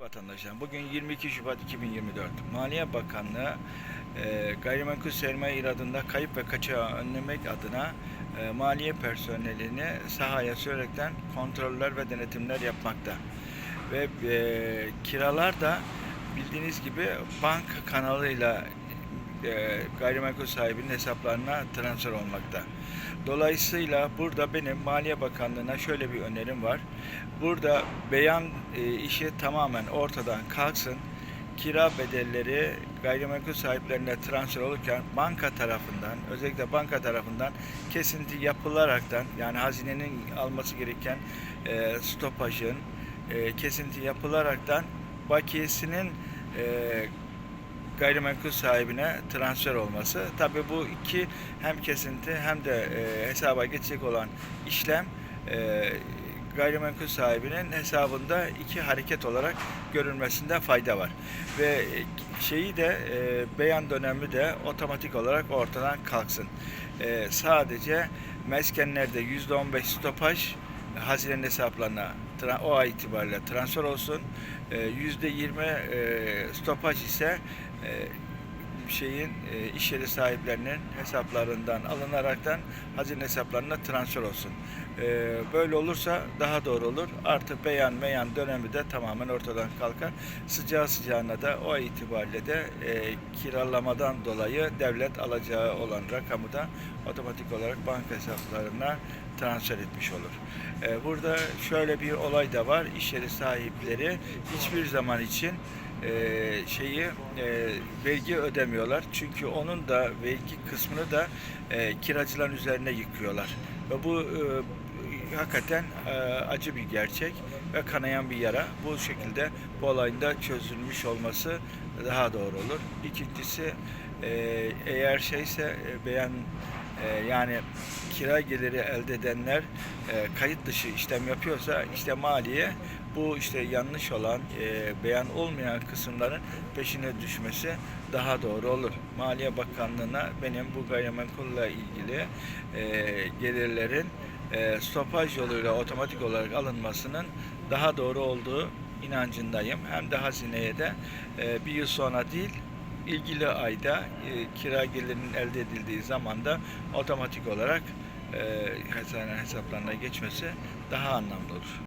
Vatandaşlar bugün 22 Şubat 2024 Maliye Bakanlığı e, gayrimenkul sermaye iradında kayıp ve kaçağı önlemek adına e, maliye personelini sahaya sürekli kontroller ve denetimler yapmakta. Ve e, kiralar da bildiğiniz gibi banka kanalıyla e, gayrimenkul sahibinin hesaplarına transfer olmakta. Dolayısıyla burada benim Maliye Bakanlığı'na şöyle bir önerim var. Burada beyan e, işi tamamen ortadan kalksın. Kira bedelleri gayrimenkul sahiplerine transfer olurken banka tarafından, özellikle banka tarafından kesinti yapılaraktan yani hazinenin alması gereken e, stopajın e, kesinti yapılaraktan bakiyesinin e, gayrimenkul sahibine transfer olması. Tabii bu iki hem kesinti hem de e, hesaba geçecek olan işlem e, gayrimenkul sahibinin hesabında iki hareket olarak görülmesinde fayda var. Ve şeyi de e, beyan dönemi de otomatik olarak ortadan kalksın. E, sadece meskenlerde %15 stopaj hazinenin hesaplarına o ay itibariyle transfer olsun. E, %20 e, stopaj ise şeyin e, iş yeri sahiplerinin hesaplarından alınaraktan hazine hesaplarına transfer olsun. E, böyle olursa daha doğru olur. Artı beyan meyan dönemi de tamamen ortadan kalkar. Sıcağı sıcağına da o itibariyle de e, kiralamadan dolayı devlet alacağı olan rakamı da otomatik olarak banka hesaplarına transfer etmiş olur. E, burada şöyle bir olay da var. İş yeri sahipleri hiçbir zaman için e, şeyi e, vergi ödemiyorlar. Çünkü onun da vergi kısmını da e, kiracıların üzerine yıkıyorlar. Ve bu e, hakikaten e, acı bir gerçek ve kanayan bir yara. Bu şekilde bu olayın da çözülmüş olması daha doğru olur. İkincisi e, eğer şeyse e, beyan e, yani kira geliri elde edenler e, kayıt dışı işlem yapıyorsa işte maliye bu işte yanlış olan e, beyan olmayan kısımların peşine düşmesi daha doğru olur. Maliye Bakanlığı'na benim bu gayrimenkulle ilgili e, gelirlerin stopaj yoluyla otomatik olarak alınmasının daha doğru olduğu inancındayım. Hem de hazineye de bir yıl sonra değil ilgili ayda e, kira gelirinin elde edildiği zaman da otomatik olarak e, hesaplarına geçmesi daha anlamlı olur.